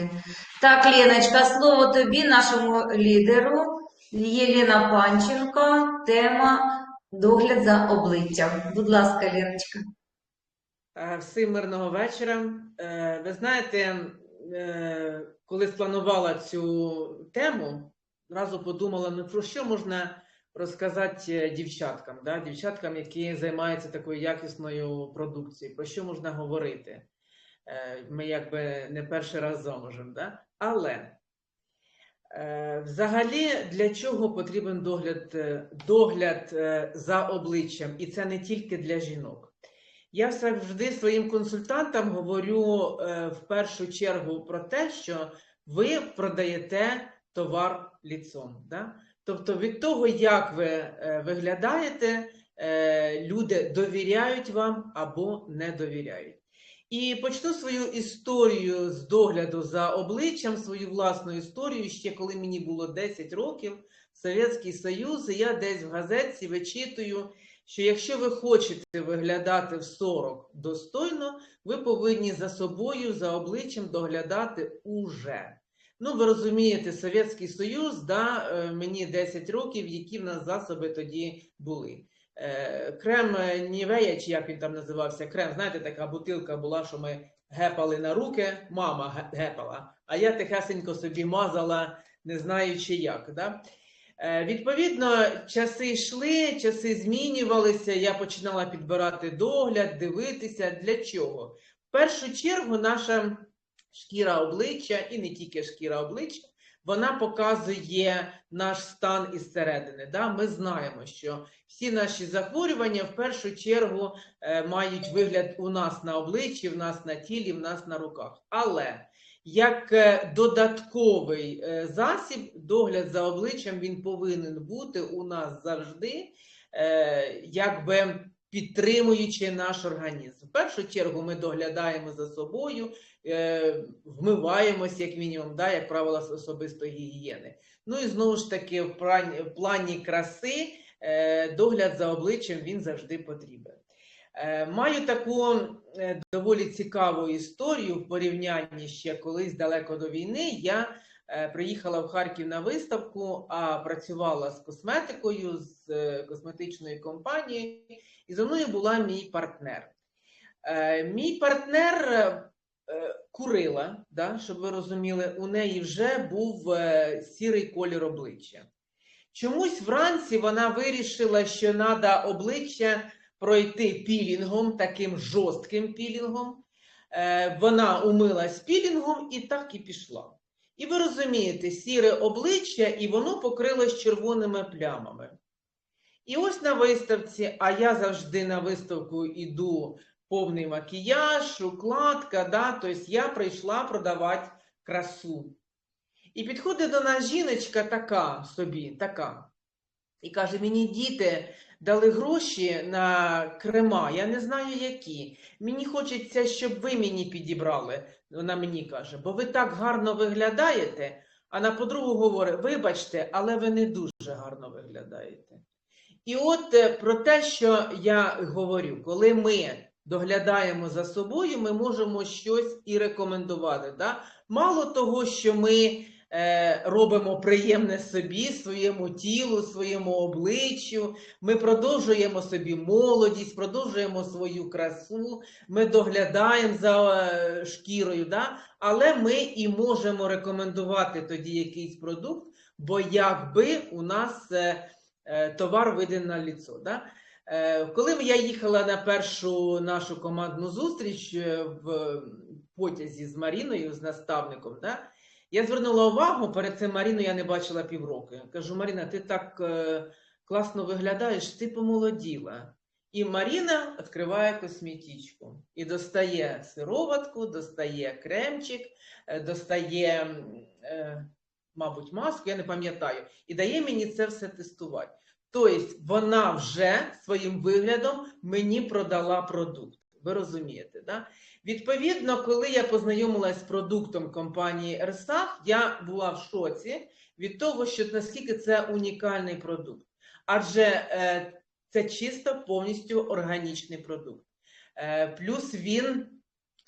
знімати. Так, Леночка, слово тобі, нашому лідеру. Єлена Панченко, тема догляд за обличчям. Будь ласка, Леночка. Е, Всім мирного вечора. Е, Ви знаєте, е, коли спланувала цю тему, одразу подумала, ну про що можна розказати дівчаткам, да? дівчаткам, які займаються такою якісною продукцією, про що можна говорити? Е, Ми якби не перший раз замужем, да? але е, взагалі для чого потрібен догляд, е, догляд за обличчям? І це не тільки для жінок. Я завжди своїм консультантам говорю в першу чергу про те, що ви продаєте товар ліцом. Да? Тобто від того, як ви виглядаєте, люди довіряють вам або не довіряють. І почну свою історію з догляду за обличчям, свою власну історію, ще коли мені було 10 років, Совєтський Союз, і я десь в газетці вичитую, що якщо ви хочете виглядати в 40 достойно, ви повинні за собою, за обличчям доглядати уже. Ну, ви розумієте, Совєтський Союз, да, е, мені 10 років, які в нас засоби тоді були. Е, Крем е, Нівея, чи як він там називався, крем, знаєте, така бутилка була, що ми гепали на руки, мама ге- гепала, а я тихесенько собі мазала, не знаючи як. Да? Е, Відповідно, часи йшли, часи змінювалися. Я починала підбирати догляд, дивитися. Для чого? В першу чергу, наша шкіра обличчя, і не тільки шкіра обличчя, вона показує наш стан із середини. Да? Ми знаємо, що всі наші захворювання в першу чергу е, мають вигляд у нас на обличчі, в нас на тілі, в нас на руках. Але як е, додатковий е, засіб, догляд за обличчям він повинен бути у нас завжди, е, якби підтримуючи наш організм. В першу чергу ми доглядаємо за собою, е, вмиваємось, як мінімум, да, як правило, особистої гігієни. Ну і знову ж таки, в плані, краси е, догляд за обличчям він завжди потрібен. Е, Маю таку доволі цікаву історію в порівнянні ще колись далеко до війни. Я приїхала в Харків на виставку, а працювала з косметикою, з косметичною компанією, і зі мною була мій партнер. Е, Мій партнер е, е, курила, да, щоб ви розуміли, у неї вже був сірий колір обличчя. Чомусь вранці вона вирішила, що треба обличчя пройти пілінгом, таким жорстким пілінгом. Вона умилась пілінгом і так і пішла. І ви розумієте, сіре обличчя, і воно покрилось червоними плямами. І ось на виставці, а я завжди на виставку йду повний макіяж, укладка, да, тобто я прийшла продавати красу. І підходить до нас жіночка така собі, така. І каже: мені діти дали гроші на крема, я не знаю які. Мені хочеться, щоб ви мені підібрали. Вона мені каже, бо ви так гарно виглядаєте. А на подругу говорить: вибачте, але ви не дуже гарно виглядаєте. І от е, про те, що я говорю, коли ми доглядаємо за собою, ми можемо щось і рекомендувати. Да? Мало того, що ми е, робимо приємне собі, своєму тілу, своєму обличчю, ми продовжуємо собі молодість, продовжуємо свою красу, ми доглядаємо за е, шкірою, да? але ми і можемо рекомендувати тоді якийсь продукт, бо якби у нас е, товар виден на ліцо. Да? Е, Коли я їхала на першу нашу командну зустріч е, в потязі з Маріною, з наставником, да? я звернула увагу, перед цим Маріну я не бачила півроку. Я Кажу, Маріна, ти так е, класно виглядаєш, ти помолоділа. І Маріна відкриває косметичку і достає сироватку, достає кремчик, е, достає, е, мабуть, маску, я не пам'ятаю, і дає мені це все тестувати. Тобто вона вже своїм виглядом мені продала продукт. Ви розумієте, да? Відповідно, коли я познайомилася з продуктом компанії Ерсах, я була в шоці від того, що наскільки це унікальний продукт. Адже е, це чисто повністю органічний продукт. Е, плюс він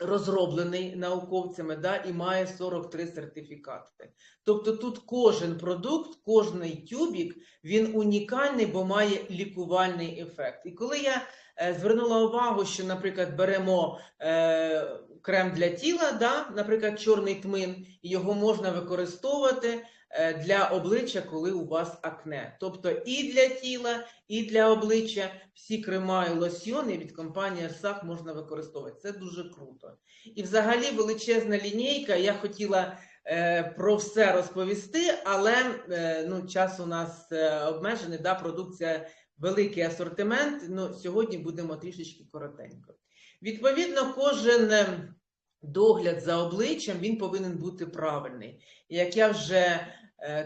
розроблений науковцями да, і має 43 сертифікати. Тобто тут кожен продукт, кожний тюбік, він унікальний, бо має лікувальний ефект. І коли я е, звернула увагу, що, наприклад, беремо е, крем для тіла, да, наприклад, чорний тмин, його можна використовувати для обличчя, коли у вас акне. Тобто і для тіла, і для обличчя всі крема і лосьйони від компанії Арсак можна використовувати. Це дуже круто. І взагалі величезна лінійка. Я хотіла е, про все розповісти, але е, ну, час у нас е, обмежений, да, продукція великий асортимент. Ну, сьогодні будемо трішечки коротенько. Відповідно, кожен е, догляд за обличчям він повинен бути правильний. Як я вже е,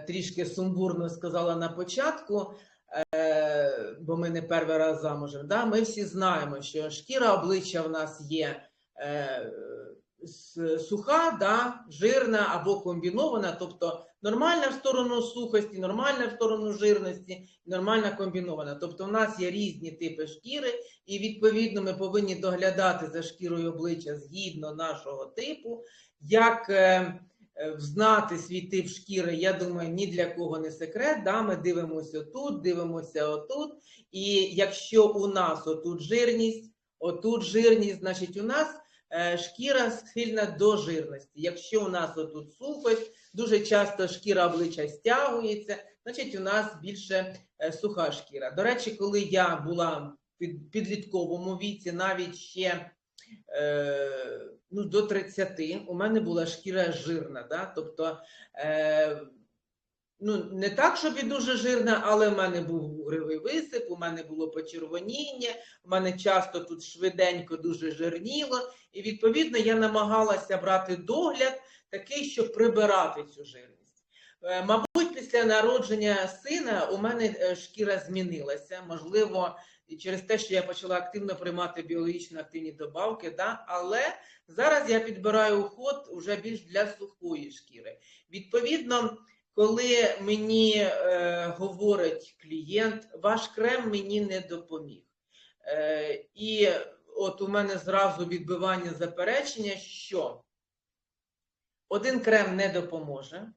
трішки сумбурно сказала на початку, е, бо ми не перший раз замужем, да, ми всі знаємо, що шкіра обличчя в нас є е, суха, да, жирна або комбінована, тобто нормальна в сторону сухості, нормальна в сторону жирності, нормальна комбінована. Тобто в нас є різні типи шкіри, і відповідно ми повинні доглядати за шкірою обличчя згідно нашого типу. Як е, взнати свій тип шкіри, я думаю, ні для кого не секрет. Да? Ми дивимося тут, дивимося отут. І якщо у нас отут жирність, отут жирність, значить у нас е, шкіра схильна до жирності. Якщо у нас отут сухость, дуже часто шкіра обличчя стягується, значить у нас більше е, суха шкіра. До речі, коли я була в під- підлітковому віці, навіть ще ну, до 30, у мене була шкіра жирна. Да? Тобто, е, ну, не так, щоб і дуже жирна, але в мене був гривий висип, у мене було почервоніння, у мене часто тут швиденько дуже жирніло. І відповідно я намагалася брати догляд такий, щоб прибирати цю жирність. Е, Мабуть, після народження сина у мене е, шкіра змінилася. Можливо, і через те, що я почала активно приймати біологічно активні добавки, да? але зараз я підбираю уход уже більш для сухої шкіри. Відповідно, коли мені е, говорить клієнт, ваш крем мені не допоміг. Е, і от у мене зразу відбивання заперечення, що один крем не допоможе,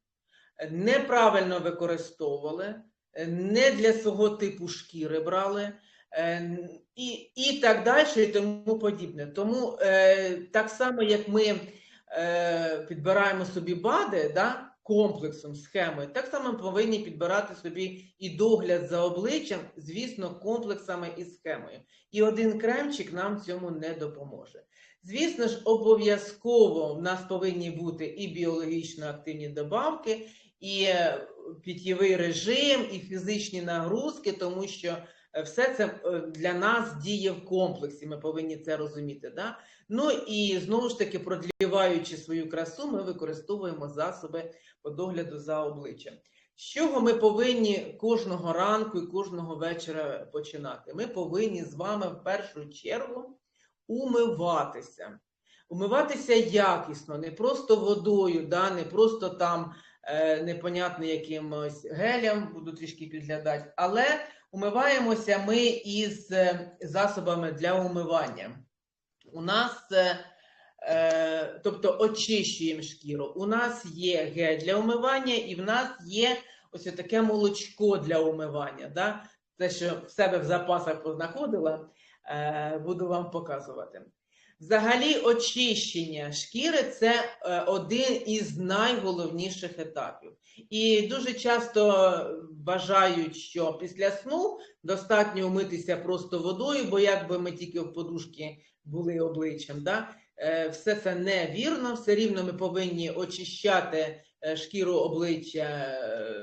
неправильно використовували, не для свого типу шкіри брали. Е, І, і так далі, і тому подібне. Тому е, так само, як ми е, підбираємо собі БАДи да, комплексом, схемою, так само повинні підбирати собі і догляд за обличчям, звісно, комплексами і схемою. І один кремчик нам цьому не допоможе. Звісно ж, обов'язково в нас повинні бути і біологічно активні добавки, і е, питєвий режим, і фізичні нагрузки, тому що все це е, для нас діє в комплексі. Ми повинні це розуміти. Да? Ну і знову ж таки, продліваючи свою красу, ми використовуємо засоби по догляду за обличчям. З чого ми повинні кожного ранку і кожного вечора починати? Ми повинні з вами в першу чергу умиватися. Умиватися якісно, не просто водою, да, не просто там е, непонятно якимось гелем, буду трішки підглядати, але умиваємося ми із е, засобами для умивання. У нас, е, е, тобто очищуємо шкіру. У нас є гель для умивання, і в нас є ось таке молочко для умивання. Да? Те, що в себе в запасах познаходила, буду вам показувати. Взагалі, очищення шкіри це е, один із найголовніших етапів. І дуже часто вважають, що після сну достатньо умитися просто водою, бо якби ми тільки в подушки були обличчям, да? е, все це невірно, все рівно ми повинні очищати е, шкіру обличчя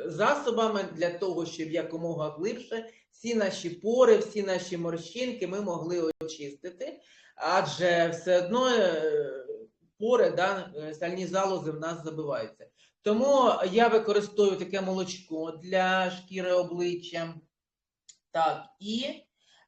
засобами для того, щоб якомога глибше всі наші пори, всі наші морщинки ми могли очистити, адже все одно е, пори, да, сальні залози в нас забиваються. Тому я використовую таке молочко для шкіри обличчя. Так, і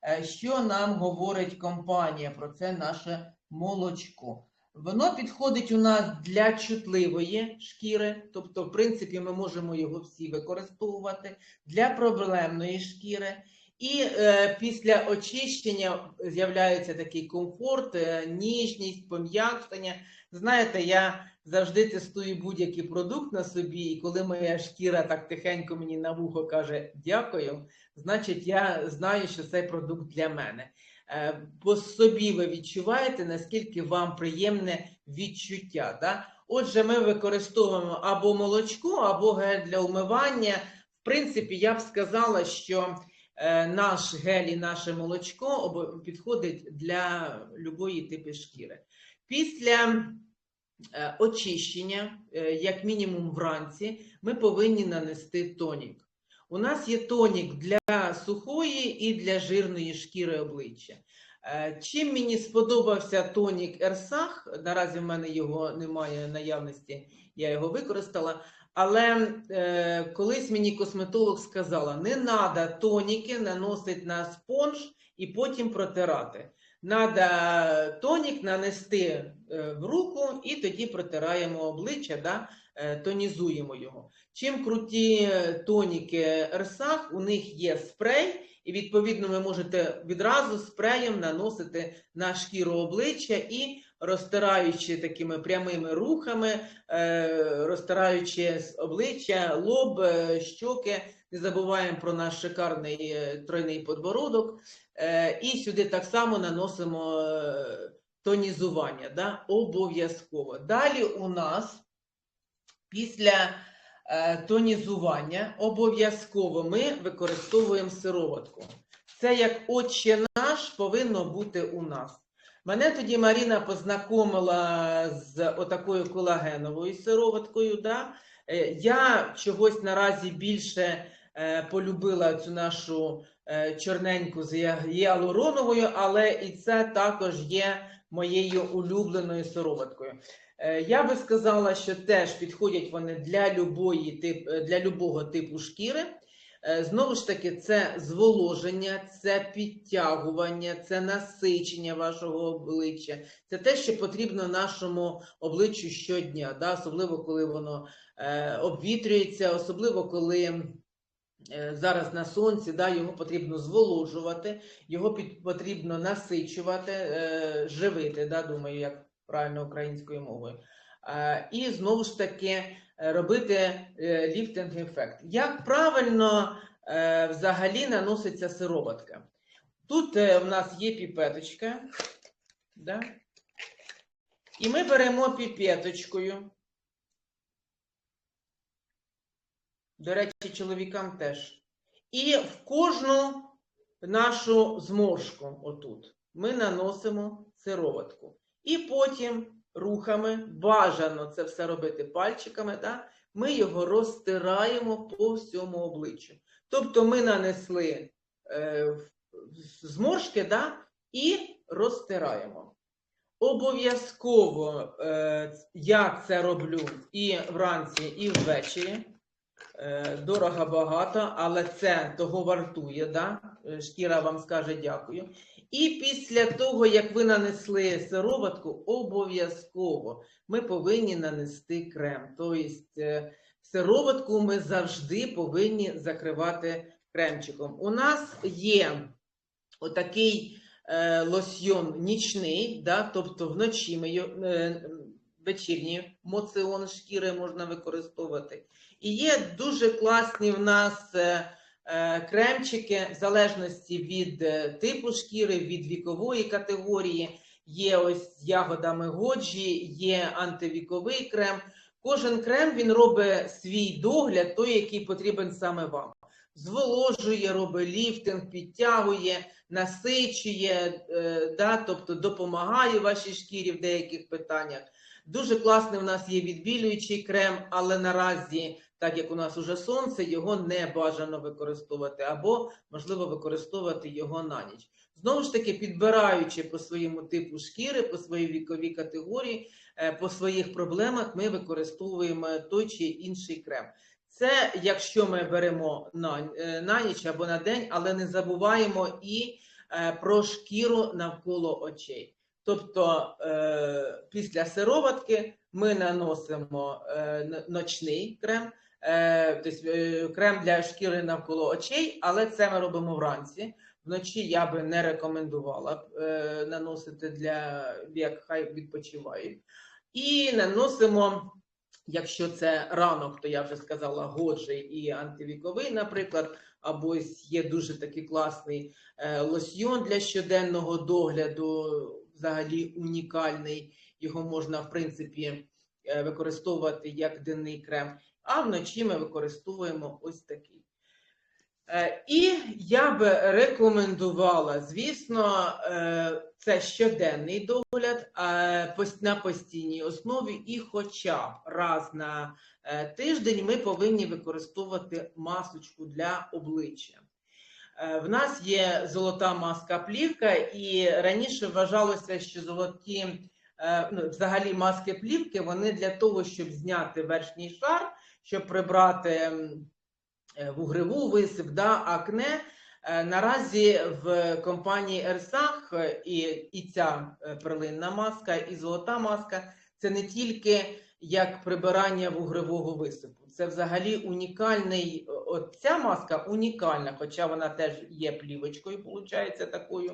е, що нам говорить компанія про це наше молочко? Воно підходить у нас для чутливої шкіри, тобто, в принципі, ми можемо його всі використовувати для проблемної шкіри. І е, після очищення з'являється такий комфорт, е, ніжність, пом'якшення. Знаєте, я завжди тестую будь-який продукт на собі, і коли моя шкіра так тихенько мені на вухо каже дякую, значить я знаю, що цей продукт для мене. Е, По собі ви відчуваєте, наскільки вам приємне відчуття. Да? Отже, ми використовуємо або молочко, або гель для умивання. В принципі, я б сказала, що наш гель і наше молочко підходить для любої типу шкіри. Після е, очищення, е, як мінімум вранці, ми повинні нанести тонік. У нас є тонік для сухої і для жирної шкіри обличчя. Е, Чим мені сподобався тонік Ерсах, наразі в мене його немає наявності, я його використала. Але е, колись мені косметолог сказала: не треба тоніки наносити на спонж і потім протирати. Треба тонік нанести е, в руку і тоді протираємо обличчя, да, е, тонізуємо його. Чим круті тоніки Ерсах, у них є спрей, і відповідно ви можете відразу спреєм наносити на шкіру обличчя і розтираючи такими прямими рухами, е, розтираючи обличчя, лоб, е, щоки. Не забуваємо про наш шикарний е, тройний подбородок. І сюди так само наносимо тонізування, да? обов'язково. Далі у нас після тонізування обов'язково ми використовуємо сироватку. Це як отче наш повинно бути у нас. Мене тоді Маріна познайомила з отакою колагеновою сироваткою. Да? Е, Я чогось наразі більше е, полюбила цю нашу е, чорненьку з гіалуроновою, але і це також є моєю улюбленою сироваткою. Я би сказала, що теж підходять вони для, любої для любого типу шкіри. Е, Знову ж таки, це зволоження, це підтягування, це насичення вашого обличчя. Це те, що потрібно нашому обличчю щодня, да? особливо коли воно е, обвітрюється, особливо коли е, зараз на сонці, да, його потрібно зволожувати, його під, потрібно насичувати, е, живити, да, думаю, як правильно українською мовою. Е, і знову ж таки е, робити е, ліфтинг ефект. Як правильно взагалі наноситься сироватка? Тут в нас є піпеточка, да? і ми беремо піпеточкою. До речі, чоловікам теж. І в кожну нашу зморшку, отут, ми наносимо сироватку. І потім рухами, бажано це все робити пальчиками, да? ми його розтираємо по всьому обличчю. Тобто ми нанесли е, зморшки да? і розтираємо. Обов'язково е, я це роблю і вранці, і ввечері. Е, Дорого багато, але це того вартує. Да? Е, Шкіра вам скаже дякую. І після того, як ви нанесли сироватку, обов'язково ми повинні нанести крем. Тобто е, сироватку ми завжди повинні закривати кремчиком. У нас є отакий лосьйон нічний, да? тобто вночі ми вечірній моціон шкіри можна використовувати. І є дуже класні в нас е, е, кремчики в залежності від е, типу шкіри, від вікової категорії. Є ось з ягодами годжі, є антивіковий крем. Кожен крем він робить свій догляд, той, який потрібен саме вам. Зволожує, робить ліфтинг, підтягує, насичує, да, тобто допомагає вашій шкірі в деяких питаннях. Дуже класний у нас є відбілюючий крем, але наразі, так як у нас уже сонце, його не бажано використовувати, або можливо використовувати його на ніч. Знову ж таки, підбираючи по своєму типу шкіри, по своїй віковій категорії, е, по своїх проблемах, ми використовуємо той чи інший крем. Це якщо ми беремо на, е, на ніч або на день, але не забуваємо і е, про шкіру навколо очей. Тобто е, після сироватки ми наносимо е, ночний крем, е, тобто, крем для шкіри навколо очей, але це ми робимо вранці. Вночі я би не рекомендувала наносити для вік, хай відпочивають. І наносимо, якщо це ранок, то я вже сказала, годжий і антивіковий, наприклад, або є дуже такий класний лосьйон для щоденного догляду, взагалі унікальний. Його можна, в принципі, е, використовувати як денний крем. А вночі ми використовуємо ось такий. Е, І я би рекомендувала, звісно, е, це щоденний догляд на постійній основі, і хоча б раз на тиждень ми повинні використовувати масочку для обличчя. Е, В нас є золота маска плівка, і раніше вважалося, що золоті е, ну, взагалі маски плівки вони для того, щоб зняти верхній шар, щоб прибрати е, вугреву висип, да, акне. Наразі в компанії Ерсах і, і ця перлинна маска, і золота маска це не тільки як прибирання вугревого висипу. Це взагалі унікальний. От ця маска унікальна, хоча вона теж є плівочкою, виходить такою.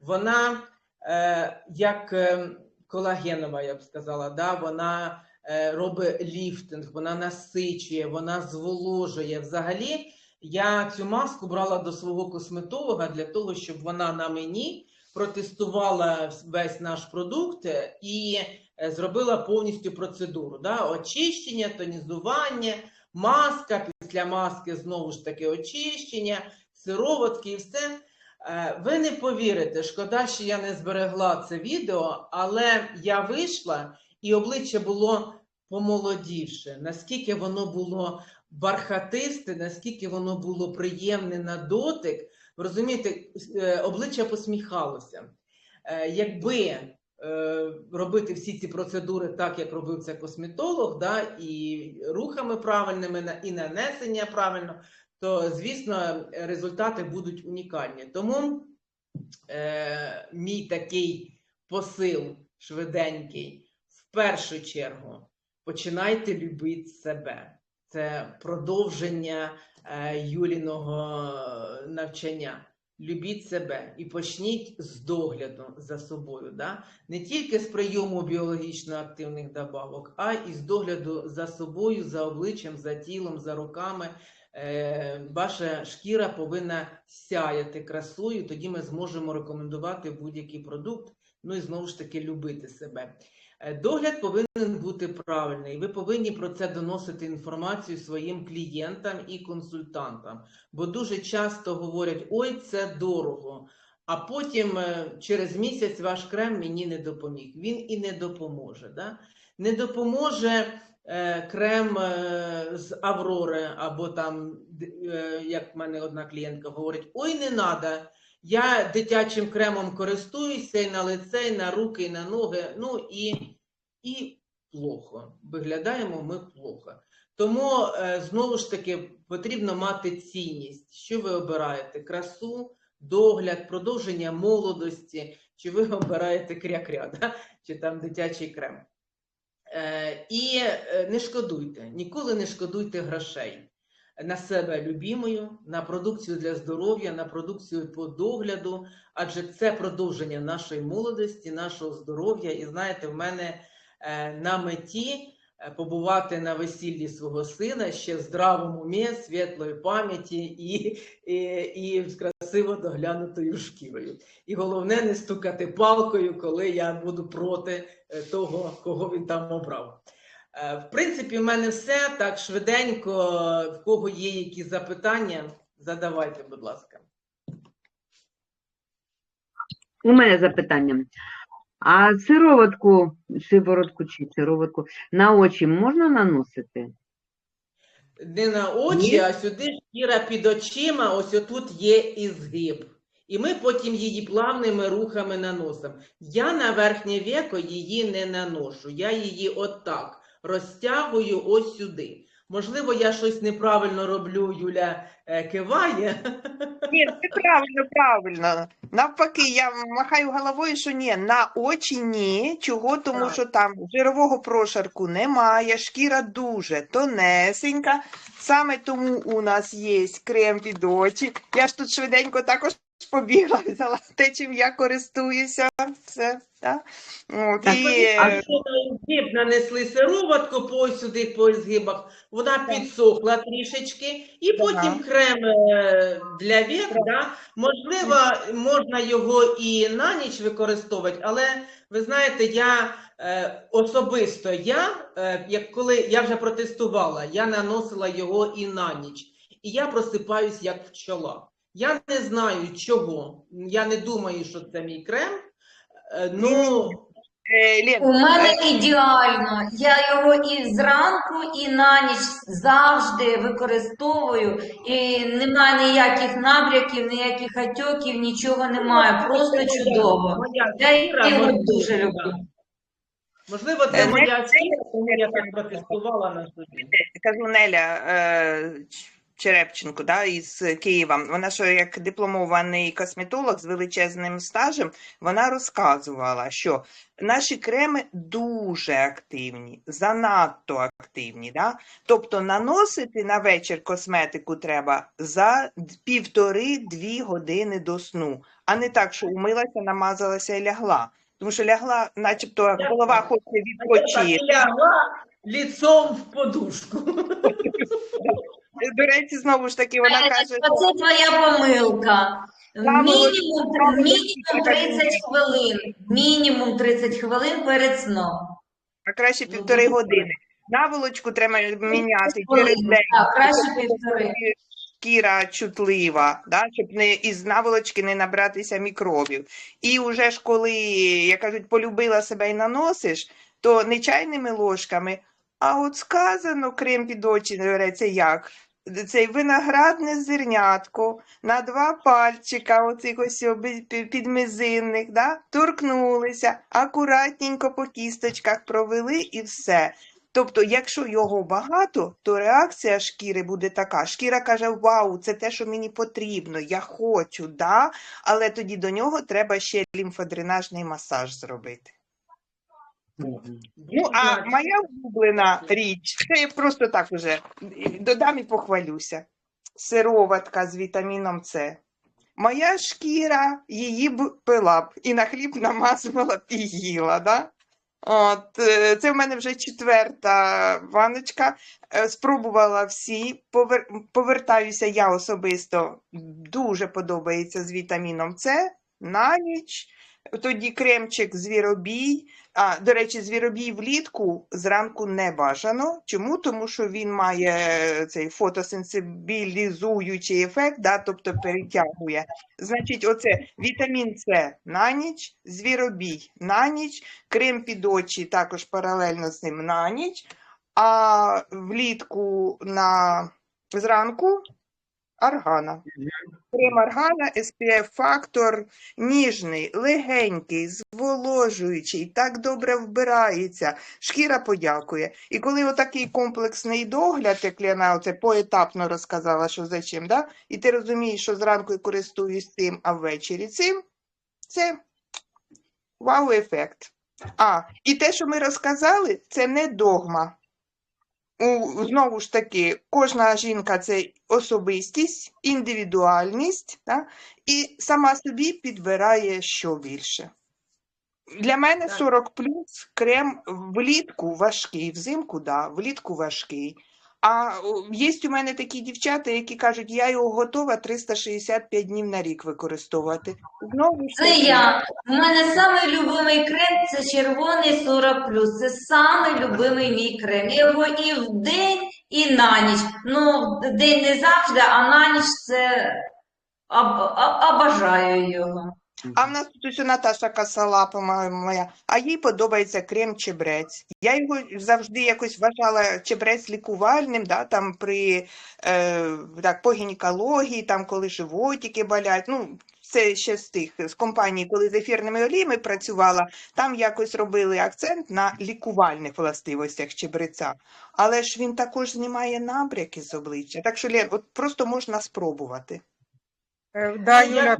Вона е, як е, колагенова, я б сказала, да? вона е, робить ліфтинг, вона насичує, вона зволожує. Взагалі, я цю маску брала до свого косметолога для того, щоб вона на мені протестувала весь наш продукт е, і е, зробила повністю процедуру. Да? Очищення, тонізування, маска, після маски знову ж таки очищення, сироватки і все. Е, Ви не повірите, шкода, що я не зберегла це відео, але я вийшла і обличчя було помолодівше, наскільки воно було бархатисте, наскільки воно було приємне на дотик. Розумієте, е, обличчя посміхалося. Е, Якби е, робити всі ці процедури так, як робив це косметолог, да, і рухами правильними, і нанесення правильно, то звісно результати будуть унікальні. Тому е, мій такий посил швиденький, в першу чергу, починайте любити себе. Це продовження е, Юліного навчання. Любіть себе і почніть з догляду за собою. Да? Не тільки з прийому біологічно активних добавок, а і з догляду за собою, за обличчям, за тілом, за руками. Е, Ваша шкіра повинна сяяти красою, тоді ми зможемо рекомендувати будь-який продукт. Ну і знову ж таки любити себе. Е, Догляд повинен бути правильний. Ви повинні про це доносити інформацію своїм клієнтам і консультантам, бо дуже часто говорять: ой, це дорого. А потім е, через місяць ваш крем мені не допоміг. Він і не допоможе. Да? Не допоможе е, крем з Аврори, або там, як в мене одна клієнтка говорить: ой, не треба. Я дитячим кремом користуюся і на лице, і на руки, і на ноги. Ну і, і плохо. Виглядаємо ми плохо. Тому е, знову ж таки потрібно мати цінність. Що ви обираєте? Красу, догляд, продовження молодості, чи ви обираєте кря-кря, да? чи там дитячий крем. Е, і е, не шкодуйте, ніколи не шкодуйте грошей на себе любімою, на продукцію для здоров'я, на продукцію по догляду, адже це продовження нашої молодості, нашого здоров'я. І знаєте, в мене е, на меті е, побувати на весіллі свого сина ще в здравому умі, світлої пам'яті і, і, і з красиво доглянутою шкірою. І головне не стукати палкою, коли я буду проти е, того, кого він там обрав. Е, В принципі, в мене все так швиденько. В кого є якісь запитання, задавайте, будь ласка. У мене запитання. А сироватку, сиворотку чи сироватку на очі можна наносити? Не на очі, Ні. а сюди шкіра під очима, ось отут є ізгиб. І ми потім її плавними рухами наносимо. Я на верхнє веко її не наношу. Я її отак розтягую ось сюди. Можливо, я щось неправильно роблю, Юля е, киває. Ні, це правильно, правильно. Навпаки, я махаю головою, що ні, на очі ні. Чого? Тому Так. що там жирового прошарку немає, шкіра дуже тонесенька. Саме тому у нас є крем під очі. Я ж тут швиденько також побігла, взяла те, чим я користуюся. Все, так? От, Так, і, А е, що на згиб нанесли сироватку по сюди по згибах, вона підсохла трішечки, і потім крем е, для вік, да? можливо, можна його і на ніч використовувати, але ви знаєте, я е, особисто я, е, як коли я вже протестувала, я наносила його і на ніч, і я просипаюсь як пчола. Я не знаю чого. Я не думаю, що це мій крем. Ну, Лен, У мене ідеально. Я його і зранку, і на ніч завжди використовую. І немає ніяких набряків, ніяких отеків, нічого немає. Просто чудово. Я його дуже люблю. Можливо, це Е, моя тому я так протестувала на собі. кажу Неля Черепченко да, із Києва. Вона що як дипломований косметолог з величезним стажем, вона розказувала, що наші креми дуже активні, занадто активні. Да? Тобто наносити на вечір косметику треба за півтори-дві години до сну, а не так, що умилася, намазалася і лягла. Тому що лягла, начебто голова хоче відпочити. лягла ліцом в подушку. До речі, знову ж таки, вона каже, що Оце твоя помилка. Мінімум, правило- мінімум 30 хвилин. Мінімум 30 хвилин перед сном. а краще півтори години. Наволочку треба міняти через день. Так, краще півтори. Шкіра чутлива, да? щоб не із наволочки не набратися мікробів. І вже ж коли, як кажуть, полюбила себе і наносиш, то не чайними ложками, а от сказано крем під очі береться як? Цей виноградне зернятко на два пальчика, оцих ось підмизинних, да? торкнулися, акуратненько по кісточках провели і все. Тобто, якщо його багато, то реакція шкіри буде така. Шкіра каже: Вау, це те, що мені потрібно, я хочу, да? але тоді до нього треба ще лімфодренажний масаж зробити. Ну, а моя улюблена річ, це я просто так уже додам і похвалюся. Сироватка з вітаміном С. Моя шкіра її б пила б і на хліб намазувала б і їла. Да? От, е, це в мене вже четверта ваночка. Е, Спробувала всі. Повер... Повертаюся я особисто. Дуже подобається з вітаміном С на ніч. Тоді кремчик звіробій. А, до речі, звіробій влітку зранку не бажано. Чому? Тому що він має цей фотосенсибілізуючий ефект, да, тобто перетягує. Значить, оце вітамін С на ніч, звіробій на ніч, крем під очі також паралельно з ним на ніч, а влітку на зранку аргана. Крем аргана, SPF-фактор ніжний, легенький, зволожуючий, так добре вбирається, шкіра подякує. І коли отакий комплексний догляд, як Лена оце поетапно розказала, що за чим, да? і ти розумієш, що зранку користуюсь цим, а ввечері цим, це вау-ефект. А, і те, що ми розказали, це не догма. У, знову ж таки, кожна жінка це особистість, індивідуальність, та? і сама собі підбирає що більше. Для мене 40 плюс крем влітку важкий, взимку, да, влітку важкий. А є у мене такі дівчата, які кажуть, я його готова 365 днів на рік використовувати. Знову Це я. У мене самий любимий крем це червоний 40 Це самий любимий мій крем. Я його і в день, і на ніч. Ну, в день не завжди, а на ніч це об- об- обожаю його. А в нас тут ось Наташа Касалапа моя, моя, а їй подобається крем чебрець. Я його завжди якось вважала чебрець лікувальним, да, там при е, так, по гінекології, там коли животики болять. Ну, це ще з тих з компаній, коли з ефірними оліями працювала, там якось робили акцент на лікувальних властивостях чебреця. Але ж він також знімає набряки з обличчя. Так що, Лен, от просто можна спробувати. Е, Да, я- Юля,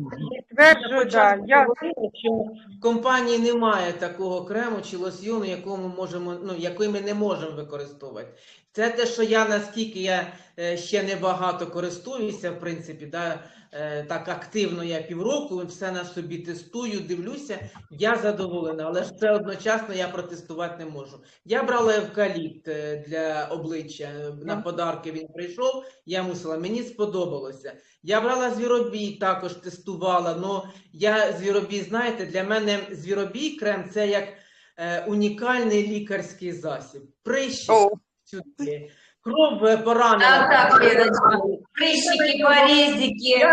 підтверджую, да. Я, що в компанії немає такого крему чи лосьйону, якому можемо, ну, який ми не можемо використовувати. Це те, що я наскільки я е, ще не багато користуюся, в принципі, да, е, так активно я півроку, все на собі тестую, дивлюся, я задоволена, але ж це одночасно я протестувати не можу. Я брала евкаліпт е, для обличчя, на подарки він прийшов, я мусила, мені сподобалося. Я брала звіробій, також тестувала. Ну я звіробій, знаєте, для мене звіробій крем це як унікальний лікарський засіб. Прищик О, сюди, кров поранена. Так, так, Ліночка. Прищики, порізики,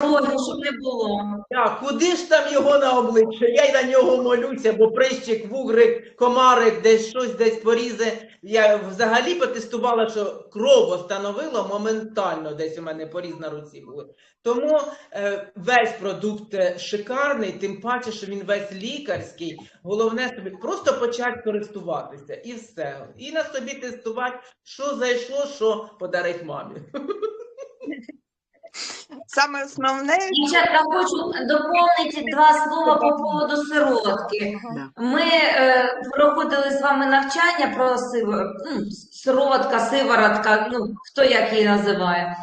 ожоги, щоб не було. Так, куди ж там його на обличчя? Я й на нього молюся, бо прищик, вугрик, комарик, десь щось, десь порізе. Я взагалі потестувала, що кров встановило моментально, десь у мене поріз на руці були. Тому е, весь продукт е, шикарний, тим паче, що він весь лікарський. Головне собі просто почати користуватися і все. І на собі тестувати, що зайшло, що подарить мамі. саме основне, Дівчатка, хочу доповнити два слова по поводу сироватки. Ми е, проходили з вами навчання про сиво- ну, сироватка, сиворотка, ну хто як її називає.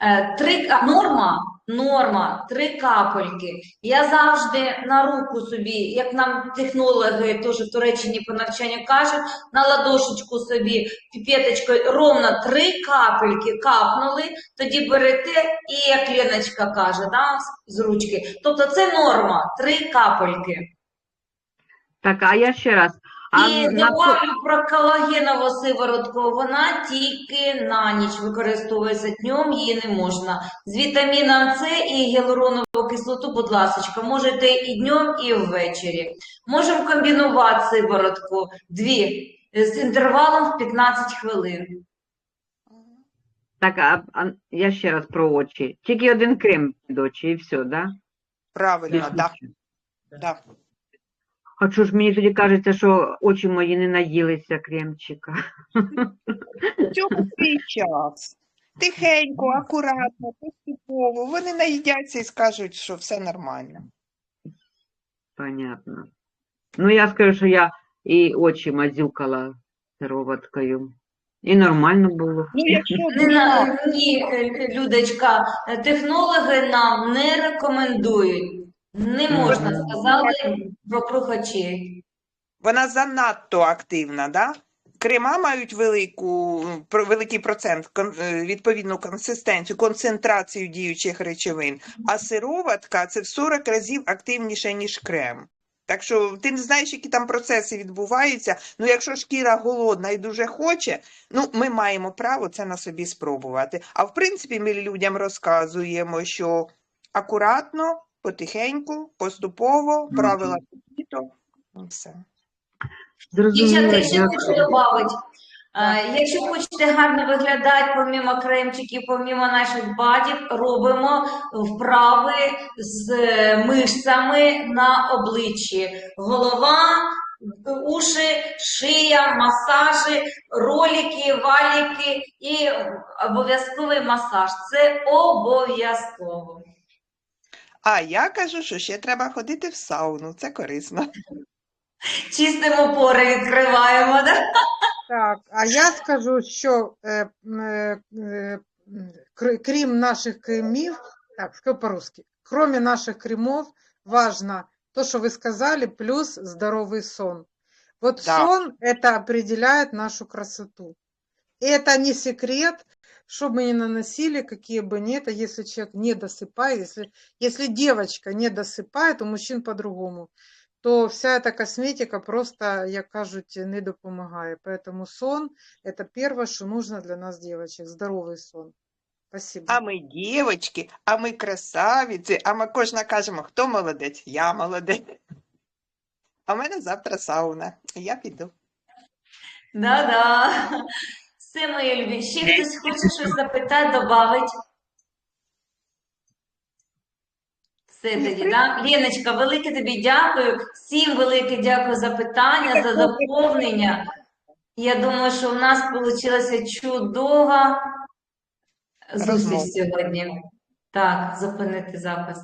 Е, три норма, норма, три капельки. Я завжди на руку собі, як нам технологи теж в Туреччині по навчанню кажуть, на ладошечку собі піпеточкою ровно три капельки капнули, тоді берете і як Леночка каже, да, з- ручки. Тобто це норма, три капельки. Так, а я ще раз. А І на добавлю про колагенову сиворотку. Вона тільки на ніч використовується днем, її не можна. З вітаміном С і гіалуронову кислоту, будь ласка, можете і днем, і ввечері. Можемо комбінувати сиворотку дві з інтервалом в 15 хвилин. так, а, а я ще раз про очі. Тільки один крем під очі і все, да? правильно, да, нічого. да. А що ж мені тоді кажеться, що очі мої не наїлися кремчика. Цього свій час. Тихенько, акуратно, поступово. Вони наїдяться і скажуть, що все нормально. Понятно. Ну, я скажу, що я і очі мазюкала сироваткою. І нормально було. Ну, якщо Не на, ні, Людочка, технологи нам не рекомендують. Не можна, сказали вокруг очей. вона занадто активна, да? Крема мають велику, про- великий процент, кон- е, відповідну консистенцію, концентрацію діючих речовин, а сироватка це в 40 разів активніше, ніж крем. Так що ти не знаєш, які там процеси відбуваються. Ну, якщо шкіра голодна і дуже хоче, ну ми маємо право це на собі спробувати. А в принципі, ми людям розказуємо, що акуратно, потихеньку, поступово, правила світу, і все. Дівчатка, ще хочу додати. Якщо хочете гарно виглядати, помімо кремчиків, помімо наших бадів, робимо вправи з е, мишцями на обличчі. Голова, уші, шия, масажі, ролики, валіки і обов'язковий масаж. Це обов'язково. А я кажу, що ще треба ходити в сауну, це корисно. Чистимо пори, відкриваємо. Да? так, а я скажу, що е, м, е, е, м, кр- крім наших кремів, так, скажу по-русски, кроме наших кремов, важно то, что вы сказали, плюс здоровый сон. Вот Да. сон это определяет нашу красоту. И это не секрет, что бы мы ни наносили, какие бы ни это, если человек не досыпает, если, если девочка не досыпает, у мужчин по-другому, то вся эта косметика просто, як кажуть, не допомагає. Поэтому сон – это первое, что нужно для нас, девочек, здоровый сон. Спасибо. А ми дівочки, а ми красавиці, а ми кожна кажемо, хто молодець? Я молодець. А в мене завтра сауна. Я піду. Да-да. Все, мої любі. Ще хтось хоче щось запитати, додати? Все тоді, да? Леночка, велике тобі дякую. Всім велике дякую за питання, за заповнення. Я думаю, що в нас вийшла чудова зустріч сьогодні. Так, зупинити запис.